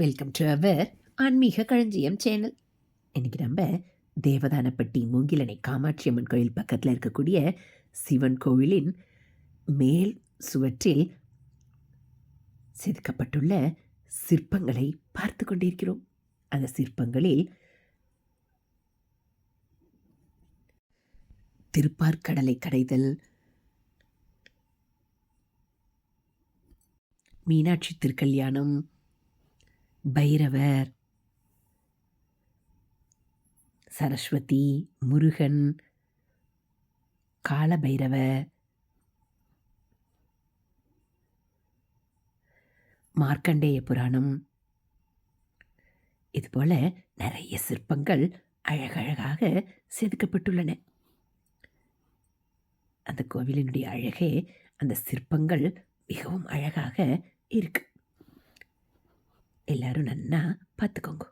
Welcome to our ஆன்மீக களஞ்சியம் channel இன்னைக்கு நம்ம தேவதானப்பட்டி மூங்கிலனை காமாட்சி அம்மன் கோயில் பக்கத்தில் இருக்கக்கூடிய சிவன் கோவிலின் மேல் சுவற்றில் செதுக்கப்பட்டுள்ள சிற்பங்களை பார்த்து கொண்டிருக்கிறோம். அந்த சிற்பங்களில் திருப்பார்கடலை கடைதல் மீனாட்சி திருக்கல்யாணம் பைரவர் சரஸ்வதி முருகன் காலபைரவர் மார்க்கண்டேய புராணம். இதுபோல நிறைய சிற்பங்கள் அழகழகாக செதுக்கப்பட்டுள்ளன. அந்த கோவிலினுடைய அழகே அந்த சிற்பங்கள் மிகவும் அழகாக இருக்கு. El aruna na patongo.